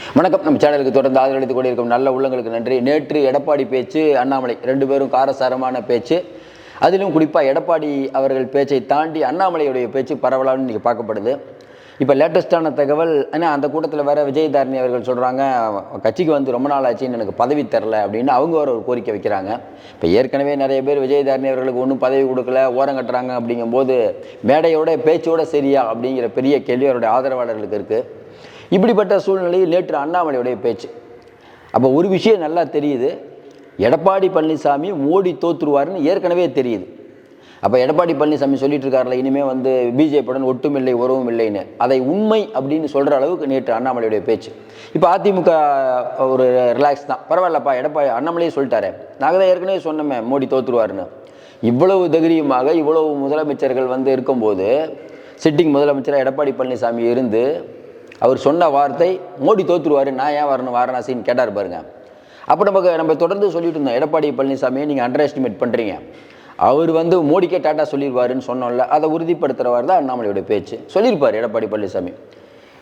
வணக்கம். நம்ம சேனலுக்கு தொடர்ந்து ஆதரவளித்துக் கொண்டிருக்கும் நல்ல உள்ளங்களுக்கு நன்றி. நேற்று எடப்பாடி பேச்சு அண்ணாமலை ரெண்டு பேரும் காரசாரமான பேச்சு. அதிலும் குறிப்பாக எடப்பாடி அவர்கள் பேச்சை தாண்டி அண்ணாமலையுடைய பேச்சு பரவலான்னு இன்றைக்கி பார்க்கப்படுது. இப்போ லேட்டஸ்ட்டான தகவல் ஏன்னா அந்த கூட்டத்தில் வேற விஜயதாரணி அவர்கள் சொல்கிறாங்க கட்சிக்கு வந்து ரொம்ப நாள் ஆச்சுன்னு எனக்கு பதவி தரல அப்படின்னு அவங்க ஒரு ஒரு கோரிக்கை வைக்கிறாங்க. இப்போ ஏற்கனவே நிறைய பேர் விஜயதாரணி அவர்களுக்கு ஒன்றும் பதவி கொடுக்கல ஓரம் கட்டுறாங்க அப்படிங்கும்போது மேடையோட பேச்சோட சரியா அப்படிங்கிற பெரிய கேள்வி அவருடைய ஆதரவாளர்களுக்கு இருக்குது இப்படிப்பட்ட சூழ்நிலையில் நேற்று அண்ணாமலையுடைய பேச்சு. அப்போ ஒரு விஷயம் நல்லா தெரியுது. எடப்பாடி பழனிசாமி மோடி தோற்றுருவார்னு ஏற்கனவே தெரியுது. அப்போ எடப்பாடி பழனிசாமி சொல்லிட்டு இருக்காருல இனிமேல் வந்து பிஜேபியுடன் ஒட்டுமில்லை உறவும் இல்லைன்னு. அதை உண்மை அப்படின்னு சொல்கிற அளவுக்கு நேற்று அண்ணாமலையுடைய பேச்சு. இப்போ அதிமுக ஒரு ரிலாக்ஸ் தான். பரவாயில்லப்பா எடப்பாடி அண்ணாமலையே சொல்லிட்டாரு. நாங்கள் தான் ஏற்கனவே சொன்னோமே மோடி தோற்றுருவார்னு இவ்வளவு தைரியமாக இவ்வளவு முதலமைச்சர்கள் வந்து இருக்கும்போது சிட்டிங் முதலமைச்சராக எடப்பாடி பழனிசாமி இருந்து அவர் சொன்ன வார்த்தை மோடி தோத்துருவாரு நான் ஏன் வரணும் வாரணாசின்னு கேட்டார் பாருங்க. அப்போ நமக்கு நம்ம தொடர்ந்து சொல்லிட்டு இருந்தோம் எடப்பாடி பழனிசாமியை நீங்கள் அண்டர் எஸ்டிமேட் பண்ணுறீங்க அவர் வந்து மோடிக்கே டாட்டா சொல்லிடுவாருன்னு சொன்னோம்ல அதை உறுதிப்படுத்துகிறவர் தான் அண்ணாமலையோட பேச்சு. சொல்லியிருப்பார் எடப்பாடி பழனிசாமி.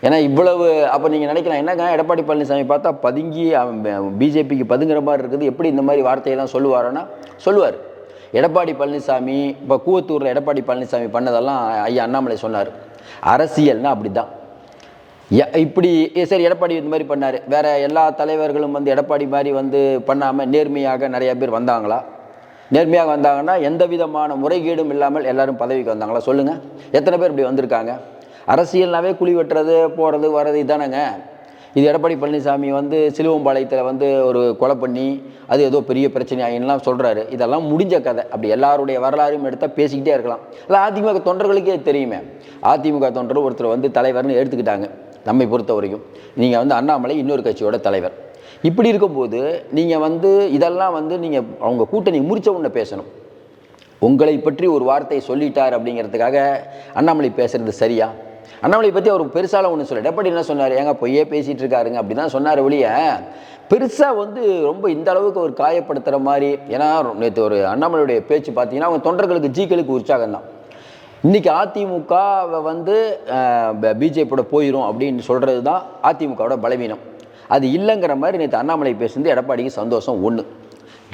ஏன்னா இவ்வளவு அப்போ நீங்கள் நினைக்கலாம் என்னங்க எடப்பாடி பழனிசாமி பார்த்தா பதுங்கி பிஜேபிக்கு பதுங்குற மாதிரி இருக்குது எப்படி இந்த மாதிரி வார்த்தையெல்லாம் சொல்லுவாருன்னா சொல்லுவார். எடப்பாடி பழனிசாமி இப்போ கூவத்தூரில் எடப்பாடி பழனிசாமி பண்ணதெல்லாம் ஐயா அண்ணாமலை சொன்னார். அரசியல்னால் அப்படி தான் இப்படி சரி எடப்பாடி இந்த மாதிரி பண்ணார். வேற எல்லா தலைவர்களும் வந்து எடப்பாடி மாதிரி வந்து பண்ணாமல் நேர்மையாக நிறைய பேர் வந்தாங்களா? நேர்மையாக வந்தாங்கன்னா எந்த விதமான முறைகேடும் இல்லாமல் எல்லாரும் பதவிக்கு வந்தாங்களா? சொல்லுங்கள் எத்தனை பேர் இப்படி வந்திருக்காங்க? அரசியல்னாவே குழி வெட்டுறது போகிறது வர்றது இதானங்க. இது எடப்பாடி பழனிசாமி வந்து சிலுவம்பாளையத்தில் வந்து ஒரு கொலை பண்ணி அது ஏதோ பெரிய பிரச்சனை ஆகின்லாம் சொல்கிறாரு இதெல்லாம் முடிஞ்ச கதை. அப்படி எல்லாருடைய வரலாறும் எடுத்தால் பேசிக்கிட்டே இருக்கலாம். இல்லை அதிமுக தொண்டர்களுக்கே தெரியுமே. அதிமுக தொண்டர் ஒருத்தர் வந்து தலைவர்னு எடுத்துக்கிட்டாங்க. நம்மை பொறுத்த வரைக்கும். நீங்கள் வந்து அண்ணாமலை இன்னொரு கட்சியோட தலைவர். இப்படி இருக்கும்போது நீங்கள் வந்து இதெல்லாம் வந்து நீங்கள் அவங்க கூட்டணி முறிச்ச உடனே பேசணும். உங்களை பற்றி ஒரு வார்த்தை சொல்லிட்டார் அப்படிங்கிறதுக்காக அண்ணாமலை பேசுறது சரியா? அண்ணாமலை பற்றி அவர் பெருசால ஒன்று சொல்ல எடப்பாடி என்ன சொன்னார்? ஏங்க பொய்யே பேசிகிட்டு இருக்காருங்க அப்படி தான் சொன்னார் ஒழிய பெருசாக வந்து ரொம்ப இந்த அளவுக்கு ஒரு காயப்படுத்துகிற மாதிரி ஏன்னா நேற்று ஒரு அண்ணாமலையுடைய பேச்சு பார்த்தீங்கன்னா அவங்க தொண்டர்களுக்கு ஜீக்களுக்கு உற்சாகம் தான் இன்னைக்கு அதிமுக வந்து பிஜேபியோட போயிடும் அப்படின்னு சொல்கிறது தான் அதிமுகவோட பலவீனம். அது இல்லைங்கிற மாதிரி நேற்று அண்ணாமலை பேசுனது எடப்பாடிக்கு சந்தோஷம் ஒன்று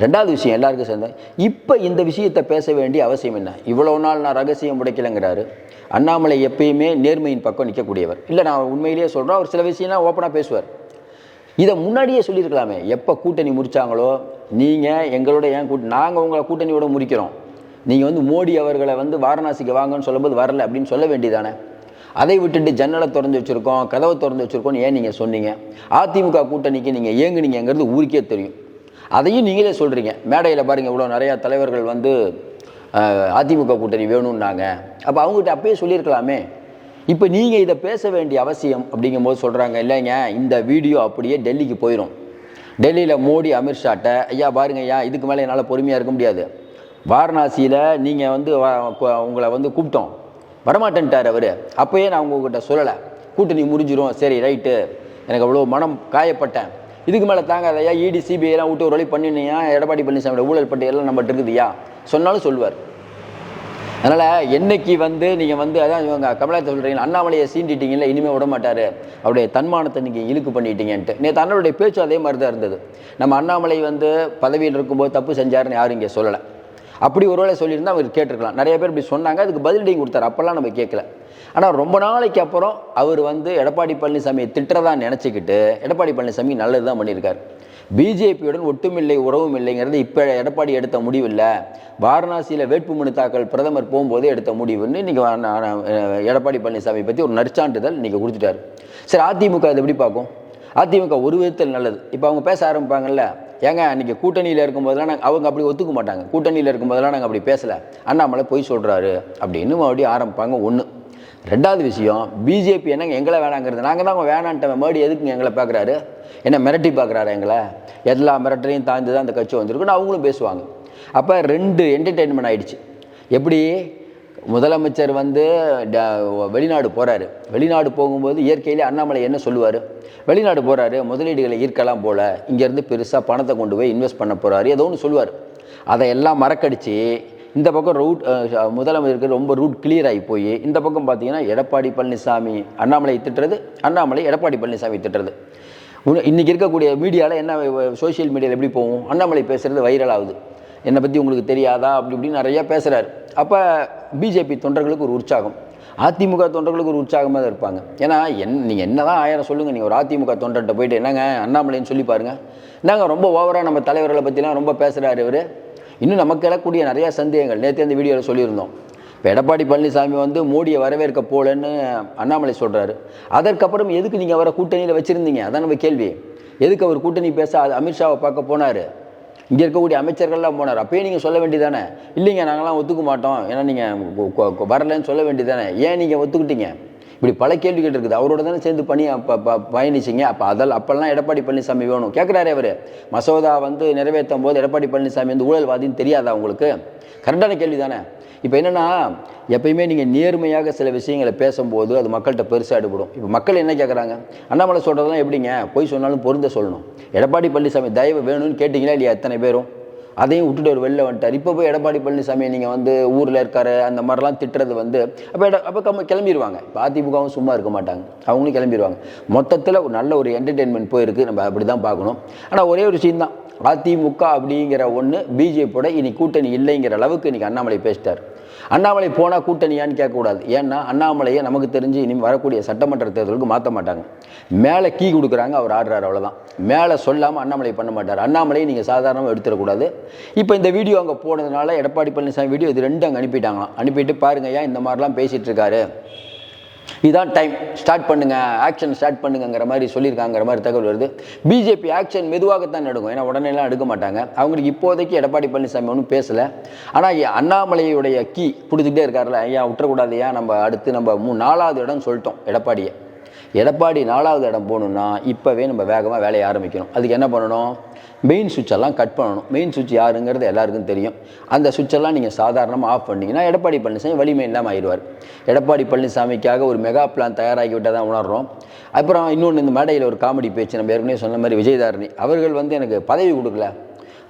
ரெண்டாவது விஷயம் எல்லாருக்கும் சேர்ந்த இப்போ இந்த விஷயத்தை பேச வேண்டிய அவசியம் என்ன? இவ்வளோ நாள் நான் ரகசியம் உடைக்கலைங்கிறாரு. அண்ணாமலை எப்பயுமே நேர்மையின் பக்கம் நிற்கக்கூடியவர் இல்லை நான் உண்மையிலேயே சொல்கிறேன் அவர் சில விஷயம்லாம் ஓப்பனாக பேசுவார். இதை முன்னாடியே சொல்லியிருக்கலாமே எப்போ கூட்டணி முடித்தாங்களோ நீங்கள் எங்களோட ஏன் கூட்டணி நாங்கள் உங்களை கூட்டணியோட முறிக்கிறோம். நீங்கள் வந்து மோடி அவர்களை வந்து வாரணாசிக்கு வாங்கன்னு சொல்லும்போது வரல அப்படின்னு சொல்ல வேண்டியதானே? அதை விட்டுட்டு ஜன்னலை திறந்து வச்சுருக்கோம் கதவை திறந்து வச்சுருக்கோம்னு ஏன் நீங்கள் சொன்னீங்க? அதிமுக கூட்டணிக்கு நீங்கள் ஏங்குனீங்கிறது ஊருக்கே தெரியும். அதையும் நீங்களே சொல்கிறீங்க மேடையில் பாருங்கள் இவ்வளோ நிறையா தலைவர்கள் வந்து அதிமுக கூட்டணி வேணும்னாங்க. அப்போ அவங்ககிட்ட அப்பயே சொல்லியிருக்கலாமே. இப்போ நீங்கள் இதை பேச வேண்டிய அவசியம் அப்படிங்கும்போது சொல்கிறாங்க இல்லைங்க இந்த வீடியோ அப்படியே டெல்லிக்கு போயிடும் டெல்லியில் மோடி அமித்ஷாட்ட ஐயா பாருங்க ஐயா இதுக்கு மேலே என்னால் பொறுமையாக இருக்க முடியாது. வாரணாசியில் நீங்கள் வந்து உங்களை வந்து கூப்பிட்டோம். வரமாட்டேன்ட்டார் அவர். அப்போயே நான் உங்ககிட்ட சொல்லலை. கூட்டணி முடிஞ்சிரும். சரி ரைட்டு. எனக்கு அவ்வளோ மனம் காயப்பட்டேன். இதுக்கு மேலே தாங்காத ஐயா இடி சிபிஐலாம் விட்டு ஒரு வழி பண்ணினீங்க எடப்பாடி பழனிசாமியோட ஊழல் பட்டியலாம் நம்மகிட்ட இருக்குதுயா? சொன்னாலும் சொல்லுவார். அதனால் என்னைக்கு வந்து நீங்கள் வந்து அதான் இவங்க கமலாத்தை சொல்கிறீங்க அண்ணாமலையை சீண்டிட்டீங்கல்ல இனிமேல் விட மாட்டார். அவருடைய தன்மானத்தை நீங்கள் இழுக்கு பண்ணிட்டீங்கன்ட்டு. நேற்று அண்ணனுடைய பேச்சு அதே மாதிரி தான் இருந்தது. நம்ம அண்ணாமலை வந்து பதவியில் இருக்கும்போது தப்பு செஞ்சாருன்னு யாரும் இங்கே சொல்லலை. அப்படி ஒருவேளை சொல்லியிருந்தால் அவர் கேட்டிருக்கலாம். நிறைய பேர் இப்படி சொன்னாங்க அதுக்கு பதிலடி கொடுத்தாரு. அப்போல்லாம் நம்ம கேட்கல. ஆனால் ரொம்ப நாளைக்கு அப்புறம் அவர் வந்து எடப்பாடி பழனிசாமியை திட்டுறதா நினச்சிக்கிட்டு எடப்பாடி பழனிசாமி நல்லது தான் பண்ணியிருக்காரு. பிஜேபியுடன் ஒட்டுமில்லை உறவும் இல்லைங்கிறது இப்போ எடப்பாடி எடுத்த முடிவு இல்லை வாரணாசியில் வேட்புமனு தாக்கல் பிரதமர் போகும்போதே எடுத்த முடிவுன்னு இன்றைக்கி எடப்பாடி பழனிசாமி பற்றி ஒரு நற்சான்றிதழ் இன்றைக்கி கொடுத்துட்டாரு. சரி அதிமுக அது எப்படி பார்க்கும்? அதிமுக ஒரு விதத்தில் நல்லது. இப்போ அவங்க பேச ஆரம்பிப்பாங்கல்ல ஏங்க அன்றைக்கி கூட்டணியில் இருக்கும்போதெல்லாம் நாங்கள் அவங்க அப்படி ஒத்துக்க மாட்டாங்க. கூட்டணியில் இருக்கும்போதெல்லாம் நாங்கள் அப்படி பேசலை. அண்ணாமலை பொய் சொல்கிறாரு அப்படின்னு மறுபடியும் ஆரம்பிப்பாங்க ஒன்று ரெண்டாவது விஷயம் பிஜேபி என்னங்க எங்களை வேணாங்கிறது? நாங்கள் தான் அவங்க வேணான்ட்டவன் மறுபடி எதுக்குங்க எங்களை பார்க்குறாரு? என்ன மிரட்டி பார்க்குறாரு எங்களை? எல்லா மிரட்டலையும் தாழ்ந்து தான் அந்த கட்சி வந்திருக்குன்னு அவங்களும் பேசுவாங்க. அப்போ ரெண்டு என்டர்டெயின்மெண்ட் ஆகிடுச்சு எப்படி? முதலமைச்சர் வந்து ட- வெளிநாடு போகிறாரு வெளிநாடு போகும்போது இயற்கையிலே அண்ணாமலை என்ன சொல்லுவார்? வெளிநாடு போகிறாரு முதலீடுகளை ஈர்க்கலாம் போல் இங்கேருந்து பெருசாக பணத்தை கொண்டு போய் இன்வெஸ்ட் பண்ண போகிறாரு ஏதோ ஒன்று சொல்லுவார். அதையெல்லாம் மறக்கடிச்சு இந்த பக்கம் ரூட் முதலமைச்சருக்கு ரொம்ப ரூட் கிளியர் ஆகி போய் இந்த பக்கம் பார்த்தீங்கன்னா எடப்பாடி பழனிசாமி அண்ணாமலை திட்டுறது அண்ணாமலை எடப்பாடி பழனிசாமி திட்டுறது. இன்றைக்கி இன்னைக்கு இருக்கக்கூடிய மீடியாவில் என்ன சோஷியல் மீடியாவில் எப்படி போகும்? அண்ணாமலை பேசுகிறது வைரல் ஆகுது. என்னை பற்றி உங்களுக்கு தெரியாதா? அப்படி இப்படின்னு நிறையா பேசுகிறாரு அப்போ பிஜேபி தொண்டர்களுக்கு ஒரு உற்சாகம். அதிமுக தொண்டர்களுக்கு ஒரு உற்சாகமாக தான் இருப்பாங்க. ஏன்னா என் நீங்கள் என்ன தான் ஆயிரம் சொல்லுங்கள் நீங்கள் ஒரு அதிமுக தொண்டர்கிட்ட போயிட்டு என்னங்க அண்ணாமலைன்னு சொல்லி பாருங்க. நாங்கள் ரொம்ப ஓவராக நம்ம தலைவர்களை பற்றிலாம் ரொம்ப பேசுகிறாரு இவர். இன்னும் நமக்கு எழக்கூடிய நிறையா சந்தேகங்கள். நேற்று அந்த வீடியோவில் சொல்லியிருந்தோம். இப்போ எடப்பாடி பழனிசாமி வந்து மோடியை வரவேற்க போலன்னு அண்ணாமலை சொல்கிறாரு அதற்கப்புறம் எதுக்கு நீங்கள் அவரை கூட்டணியில் வச்சுருந்தீங்க? அதான் நம்ம கேள்வி. எதுக்கு அவர் கூட்டணி பேச அமித்ஷாவை பார்க்க போனார்? இங்கே இருக்கக்கூடிய அமைச்சர்கள்லாம் போனார். அப்பயே நீங்கள் சொல்ல வேண்டியதானே? இல்லைங்க நாங்களாம் ஒத்துக்க மாட்டோம். ஏன்னா நீங்கள் வரலன்னு சொல்ல வேண்டியதானே? ஏன் நீங்கள் ஒத்துக்கிட்டீங்க? இப்படி பல கேள்விகள் இருக்குது அவரோட தானே சேர்ந்து பண்ணி அப்போ பயணிச்சிங்க. அப்போ அதில் அப்போல்லாம் எடப்பாடி பழனிசாமி வேணும். கேட்குறாரு அவர். மசோதா வந்து நிறைவேற்றும் போது எடப்பாடி பழனிசாமி வந்து ஊழல்வாதின்னு தெரியாதா உங்களுக்கு? கரெக்டான கேள்வி தானே இப்போ என்னென்னா எப்பயுமே நீங்கள் நேர்மையாக சில விஷயங்களை பேசும்போது அது மக்கள்கிட்ட பெருசாக எடுபடும். இப்போ மக்கள் என்ன கேட்குறாங்க அண்ணாமலை சொல்கிறதெல்லாம் எப்படிங்க? பொய் சொன்னாலும் பொருந்த சொல்லணும். எடப்பாடி பழனிசாமி தயவு வேணும்னு கேட்டிங்களா இல்லையா எத்தனை பேரும்? அதையும் விட்டுட்டு ஒரு வெளில வந்துட்டார். இப்போ போய் எடப்பாடி பழனிசாமி நீங்கள் வந்து ஊரில் இருக்காரு அந்த மாதிரிலாம் திட்டுறது வந்து அப்போ எட அப்போ கம்ம கிளம்பிடுவாங்க இப்போ அதிமுகவும் சும்மா இருக்க மாட்டாங்க. அவங்களும் கிளம்பிடுவாங்க மொத்தத்தில் ஒரு நல்ல ஒரு என்டர்டெயின்மெண்ட் போயிருக்கு. நம்ம அப்படி தான் பார்க்கணும். ஆனால் ஒரே ஒரு விஷயம் தான். அதிமுக அப்படிங்கிற ஒன்று பிஜேபியோட இனி கூட்டணி இல்லைங்கிற அளவுக்கு இன்றைக்கி அண்ணாமலை பேசிட்டார். அண்ணாமலை போனால் கூட்டணியான்னு கேட்கக்கூடாது. ஏன்னா அண்ணாமலையை நமக்கு தெரிஞ்சு இனி வரக்கூடிய சட்டமன்ற தேர்தலுக்கு மாற்ற மாட்டாங்க. மேலே கீ கொடுக்குறாங்க அவர் ஆடுறாரு அவ்வளோதான் மேலே சொல்லாமல் அண்ணாமலை பண்ண மாட்டார். அண்ணாமலையை நீங்கள் சாதாரணமாக எடுத்துடக்கூடாது. இப்போ இந்த வீடியோ அங்கே போனதுனால எடப்பாடி பழனிசாமி வீடியோ இது ரெண்டு அங்கே அனுப்பிட்டாங்களாம். அனுப்பிட்டு பாருங்க ஏன் இந்த மாதிரிலாம் பேசிகிட்டு இருக்காரு? இதுதான் டைம் ஸ்டார்ட் பண்ணுங்க. ஆக்ஷன் ஸ்டார்ட் பண்ணுங்கங்கிற மாதிரி சொல்லியிருக்காங்கிற மாதிரி தகவல் வருது. பிஜேபி ஆக்ஷன் மெதுவாகத்தான் எடுக்கும் ஏன்னா உடனேலாம் எடுக்க மாட்டாங்க. அவங்களுக்கு இப்போதைக்கு எடப்பாடி பழனிசாமி ஒன்றும் பேசலை. ஆனால் அண்ணாமலையுடைய கீ கொடுத்துக்கிட்டே இருக்கார்ல ஐயா விட்டுறக்கூடாது ஏன் நம்ம அடுத்து நம்ம மூ நாலாவது இடம் சொல்லிட்டோம் எடப்பாடியை. எடப்பாடி நாலாவது இடம் போகணுன்னா இப்போவே நம்ம வேகமாக வேலையை ஆரம்பிக்கணும். அதுக்கு என்ன பண்ணணும்? மெயின் சுவிட்செல்லாம் கட் பண்ணணும். மெயின் சுவிட்ச் யாருங்கிறது எல்லாருக்கும் தெரியும். அந்த சுவிட்செல்லாம் நீங்கள் சாதாரணமாக ஆஃப் பண்ணிங்கன்னா எடப்பாடி பழனிசாமி வலிமை இல்லாமல் ஆயிடுவார். எடப்பாடி பழனிசாமிக்காக ஒரு மெகா பிளான் தயாராகி விட்டால் தான் உணர்றோம். அப்புறம் இன்னொன்று இந்த மேடையில் ஒரு காமெடி பேச்சு நம்ம ஏற்கனவே சொன்ன மாதிரி விஜயதாரணி. அவர்கள் வந்து எனக்கு பதவி கொடுக்கல.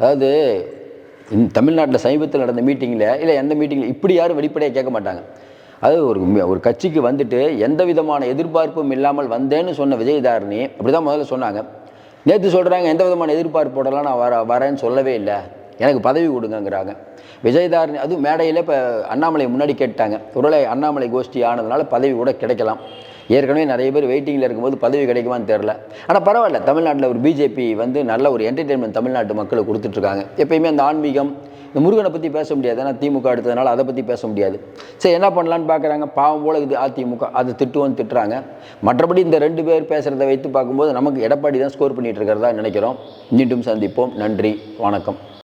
அதாவது தமிழ்நாட்டில் சமீபத்தில் நடந்த மீட்டிங்கில் இல்லை எந்த மீட்டிங்கில் இப்படி யாரும் வெளிப்படையாக கேட்க மாட்டாங்க. அது ஒரு ஒரு கட்சிக்கு வந்துட்டு எந்த விதமான எதிர்பார்ப்பும் இல்லாமல் வந்தேன்னு சொன்ன விஜயதாரணி அப்படி தான் முதல்ல சொன்னாங்க. நேற்று சொல்கிறாங்க எந்த விதமான எதிர்பார்ப்போடலாம் நான் வர வரேன்னு சொல்லவே இல்லை. எனக்கு பதவி கொடுங்கங்கிறாங்க. விஜயதாரணி அதுவும் மேடையில் இப்போ அண்ணாமலை முன்னாடி கேட்டாங்க. ஒருவேளை அண்ணாமலை கோஷ்டி ஆனதுனால பதவி கூட கிடைக்கலாம். ஏற்கனவே நிறைய பேர் வெயிட்டிங்கில் இருக்கும்போது பதவி கிடைக்குமான்னு தெரில ஆனால் பரவாயில்ல தமிழ்நாட்டில் ஒரு பிஜேபி வந்து நல்ல ஒரு என்டர்டெயின்மெண்ட் தமிழ்நாட்டு மக்களுக்கு கொடுத்துட்ருக்காங்க எப்பயுமே அந்த ஆன்மீகம் இந்த முருகனை பற்றி பேச முடியாது. ஏன்னா திமுக எடுத்ததுனால அதை பற்றி பேச முடியாது. சரி என்ன பண்ணலான்னு பார்க்குறாங்க பாவம் போல இது அதிமுக. அதை திட்டுவோன்னு திட்டுறாங்க. மற்றபடி இந்த ரெண்டு பேர் பேசுகிறத வைத்து பார்க்கும்போது நமக்கு எடப்பாடி தான் ஸ்கோர் பண்ணிகிட்டு இருக்கிறதா நினைக்கிறோம். மீண்டும் சந்திப்போம். நன்றி. வணக்கம்.